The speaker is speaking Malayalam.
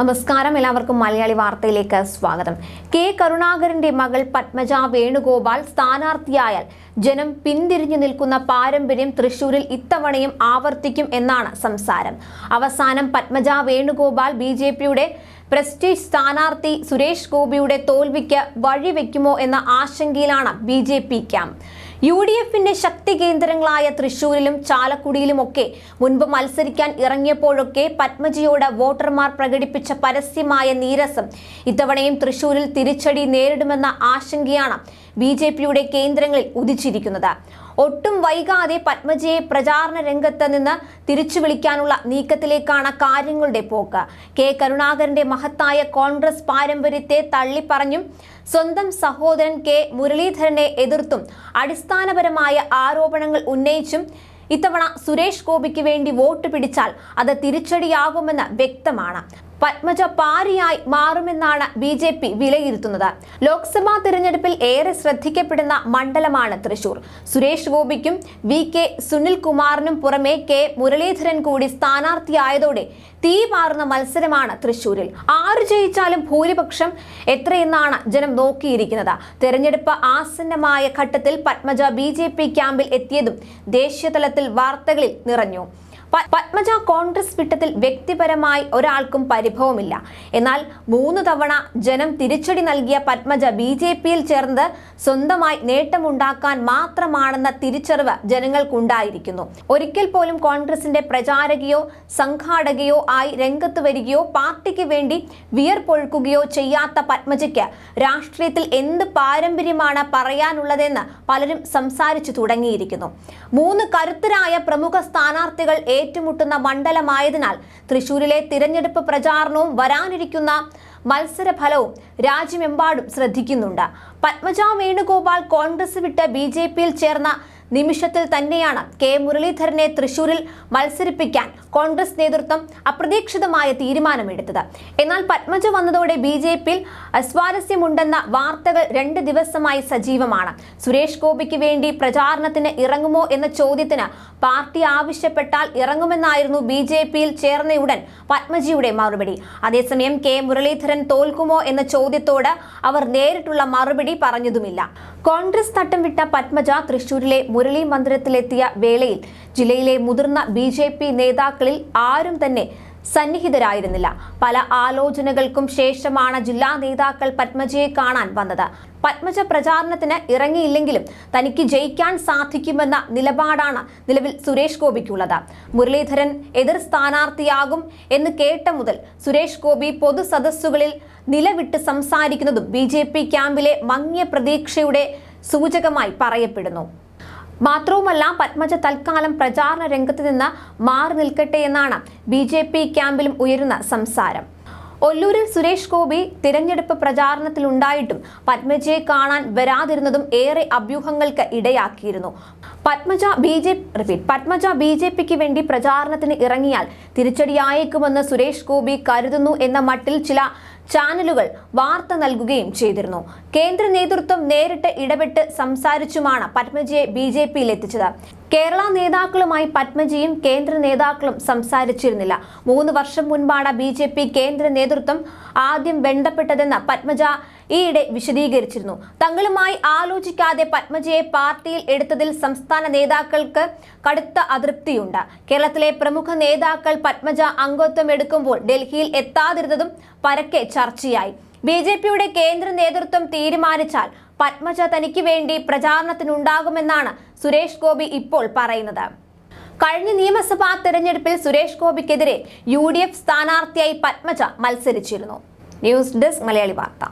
നമസ്കാരം എല്ലാവർക്കും മലയാളി വാർത്തയിലേക്ക് സ്വാഗതം. കെ. കരുണാകരന്റെ മകൾ പത്മജ വേണുഗോപാൽ സ്ഥാനാർത്ഥിയായാൽ ജനം പിന്തിരിഞ്ഞു നിൽക്കുന്ന പാരമ്പര്യം തൃശൂരിൽ ഇത്തവണയും ആവർത്തിക്കും എന്നാണ് സംസാരം. അവസാനം പത്മജ വേണുഗോപാൽ ബി പ്രസ്റ്റീജ് സ്ഥാനാർത്ഥി സുരേഷ് ഗോപിയുടെ തോൽവിക്ക് വഴിവെക്കുമോ എന്ന ആശങ്കയിലാണ് ബി ക്യാമ്പ്. യു ഡി എഫിന്റെ ശക്തി കേന്ദ്രങ്ങളായ തൃശൂരിലും ചാലക്കുടിയിലുമൊക്കെ മുൻപ് മത്സരിക്കാൻ ഇറങ്ങിയപ്പോഴൊക്കെ പത്മജിയോട് വോട്ടർമാർ പ്രകടിപ്പിച്ച പരസ്യമായ നീരസം ഇത്തവണയും തൃശൂരിൽ തിരിച്ചടി നേരിടുമെന്ന ആശങ്കയാണ് ബി ജെ പിയുടെ കേന്ദ്രങ്ങളിൽ ഉദിച്ചിരിക്കുന്നത്. ഒട്ടും വൈകാതെ പത്മജിയെ പ്രചാരണ രംഗത്ത് നിന്ന് തിരിച്ചു വിളിക്കാനുള്ള നീക്കത്തിലേക്കാണ് കാര്യങ്ങളുടെ പോക്ക്. കെ കരുണാകരന്റെ മഹത്തായ കോൺഗ്രസ് പാരമ്പര്യത്തെ തള്ളിപ്പറഞ്ഞും സ്വന്തം സഹോദരൻ കെ മുരളീധരനെ എതിർത്തും അടിസ്ഥാനപരമായ ആരോപണങ്ങൾ ഉന്നയിച്ചും ഇത്തവണ സുരേഷ് ഗോപിക്ക് വേണ്ടി വോട്ട് പിടിച്ചാൽ അത് തിരിച്ചടിയാകുമെന്ന് വ്യക്തമാണ്. പത്മജ പാരിയായി മാറുമെന്നാണ് ബി ജെ പി വിലയിരുത്തുന്നത്. ലോക്സഭാ തിരഞ്ഞെടുപ്പിൽ ഏറെ ശ്രദ്ധിക്കപ്പെടുന്ന മണ്ഡലമാണ് തൃശൂർ. സുരേഷ് ഗോപിക്കും വി കെ സുനിൽകുമാറിനും പുറമെ കെ മുരളീധരൻ കൂടി സ്ഥാനാർത്ഥിയായതോടെ തീ മത്സരമാണ് തൃശൂരിൽ. ആര് ജയിച്ചാലും ഭൂരിപക്ഷം എത്രയെന്നാണ് ജനം നോക്കിയിരിക്കുന്നത്. തെരഞ്ഞെടുപ്പ് ആസന്നമായ ഘട്ടത്തിൽ പത്മജ ബി ക്യാമ്പിൽ എത്തിയതും ദേശീയതലത്തിൽ വാർത്തകളിൽ നിറഞ്ഞു. പത്മജ കോൺഗ്രസ് വിട്ടതിൽ വ്യക്തിപരമായി ഒരാൾക്കും പരിഭവമില്ല. എന്നാൽ മൂന്ന് തവണ ജനം തിരിച്ചടി നൽകിയ പത്മജ ബി ജെ പിയിൽ ചേർന്നത് സ്വന്തമായി നേട്ടമുണ്ടാക്കാൻ മാത്രമാണെന്ന തിരിച്ചറിവ് ജനങ്ങൾക്കുണ്ടായിരിക്കുന്നു. ഒരിക്കൽ പോലും കോൺഗ്രസിന്റെ പ്രചാരകയോ സംഘാടകയോ ആയി രംഗത്ത് വരികയോ പാർട്ടിക്ക് വേണ്ടി വിയർപ്പൊഴുക്കുകയോ ചെയ്യാത്ത പത്മജയ്ക്ക് രാഷ്ട്രീയത്തിൽ എന്ത് പാരമ്പര്യമാണ് പറയാനുള്ളതെന്ന് പലരും സംസാരിച്ചു തുടങ്ങിയിരിക്കുന്നു. മൂന്ന് കരുത്തരായ പ്രമുഖ സ്ഥാനാർത്ഥികൾ ഏറ്റുമുട്ടുന്ന മണ്ഡലമായതിനാൽ തൃശൂരിലെ തിരഞ്ഞെടുപ്പ് പ്രചാരണവും വരാനിരിക്കുന്ന മത്സരഫലവും രാജ്യമെമ്പാടും ശ്രദ്ധിക്കുന്നുണ്ട്. പത്മജ വേണുഗോപാൽ കോൺഗ്രസ് വിട്ട് ബി ചേർന്ന നിമിഷത്തിൽ തന്നെയാണ് കെ മുരളീധരനെ തൃശൂരിൽ മത്സരിപ്പിക്കാൻ കോൺഗ്രസ് നേതൃത്വം അപ്രതീക്ഷിതമായ തീരുമാനമെടുത്തത്. എന്നാൽ പത്മജ വന്നതോടെ ബി ജെ പിയിൽ അസ്വാരസ്യമുണ്ടെന്ന വാർത്തകൾ രണ്ട് ദിവസമായി സജീവമാണ്. സുരേഷ് ഗോപിക്ക് വേണ്ടി പ്രചാരണത്തിന് ഇറങ്ങുമോ എന്ന ചോദ്യത്തിന് പാർട്ടി ആവശ്യപ്പെട്ടാൽ ഇറങ്ങുമെന്നായിരുന്നു ബി ജെ പിയിൽ ചേർന്നയുടൻ പത്മജിയുടെ മറുപടി. അതേസമയം കെ മുരളീധരൻ തോൽക്കുമോ എന്ന ചോദ്യത്തോട് അവർ നേരിട്ടുള്ള മറുപടി പറഞ്ഞതുമില്ല. കോൺഗ്രസ് തട്ടം വിട്ട പത്മജ തൃശൂരിലെ മുരളി മന്ദിരത്തിലെത്തിയ വേളയിൽ ജില്ലയിലെ മുതിർന്ന ബി നേതാക്കളിൽ ആരും തന്നെ സന്നിഹിതരായിരുന്നില്ല. പല ആലോചനകൾക്കും ശേഷമാണ് ജില്ലാ നേതാക്കൾ പത്മജയെ കാണാൻ വന്നത്. പത്മജ പ്രചാരണത്തിന് ഇറങ്ങിയില്ലെങ്കിലും തനിക്ക് ജയിക്കാൻ സാധിക്കുമെന്ന നിലപാടാണ് നിലവിൽ സുരേഷ് ഗോപിക്കുള്ളത്. മുരളീധരൻ എതിർ സ്ഥാനാർത്ഥിയാകും എന്ന് കേട്ട മുതൽ സുരേഷ് ഗോപി പൊതുസദസ്സുകളിൽ നിലവിട്ട് സംസാരിക്കുന്നതും ബി ക്യാമ്പിലെ മങ്ങിയ പ്രതീക്ഷയുടെ സൂചകമായി പറയപ്പെടുന്നു. മാത്രവുമല്ല പത്മജ തൽക്കാലം പ്രചാരണ രംഗത്ത് നിന്ന് മാറി നിൽക്കട്ടെ എന്നാണ് ബി ക്യാമ്പിലും ഉയരുന്ന സംസാരം. ഒല്ലൂരിൽ സുരേഷ് ഗോപി തിരഞ്ഞെടുപ്പ് പ്രചാരണത്തിലുണ്ടായിട്ടും പത്മജയെ കാണാൻ വരാതിരുന്നതും ഏറെ അഭ്യൂഹങ്ങൾക്ക് ഇടയാക്കിയിരുന്നു. Padmaja B J repeat Padmaja B J പിക്ക് വേണ്ടി പ്രചാരണത്തിന് ഇറങ്ങിയാൽ തിരിച്ചടിയായേക്കുമെന്ന് സുരേഷ് ഗോപി കരുതുന്നു എന്ന മട്ടിൽ ചില ചാനലുകൾ വാർത്ത നൽകുകയും ചെയ്തിരുന്നു. കേന്ദ്ര നേതൃത്വം നേരിട്ട് ഇടപെട്ട് സംസാരിച്ചുമാണ് പത്മജയെ ബി ജെ പിയിൽ എത്തിച്ചത് കേരള നേതാക്കളുമായി പത്മജിയും കേന്ദ്ര നേതാക്കളും സംസാരിച്ചിരുന്നില്ല. മൂന്ന് വർഷം മുൻപാണ് ബി ജെ പി കേന്ദ്ര നേതൃത്വം ആദ്യം ബന്ധപ്പെട്ടതെന്ന് പത്മജ ഈയിടെ വിശദീകരിച്ചിരുന്നു. തങ്ങളുമായി ആലോചിക്കാതെ പത്മജയെ പാർട്ടിയിൽ എടുത്തതിൽ സംസ്ഥാന നേതാക്കൾക്ക് കടുത്ത അതൃപ്തിയുണ്ട്. കേരളത്തിലെ പ്രമുഖ നേതാക്കൾ പത്മജ അംഗത്വം എടുക്കുമ്പോൾ ഡൽഹിയിൽ എത്താതിരുന്നതും പരക്കെ ചർച്ചയായി. ബി ജെ പിയുടെ കേന്ദ്ര നേതൃത്വം തീരുമാനിച്ചാൽ പത്മജ തനിക്ക് വേണ്ടി പ്രചാരണത്തിനുണ്ടാകുമെന്നാണ് സുരേഷ് ഗോപി ഇപ്പോൾ പറയുന്നത്. കഴിഞ്ഞ നിയമസഭാ തെരഞ്ഞെടുപ്പിൽ സുരേഷ് ഗോപിക്കെതിരെ യു ഡി എഫ് സ്ഥാനാർത്ഥിയായി Padmaja മത്സരിച്ചിരുന്നു. News desk Malayali Vartha.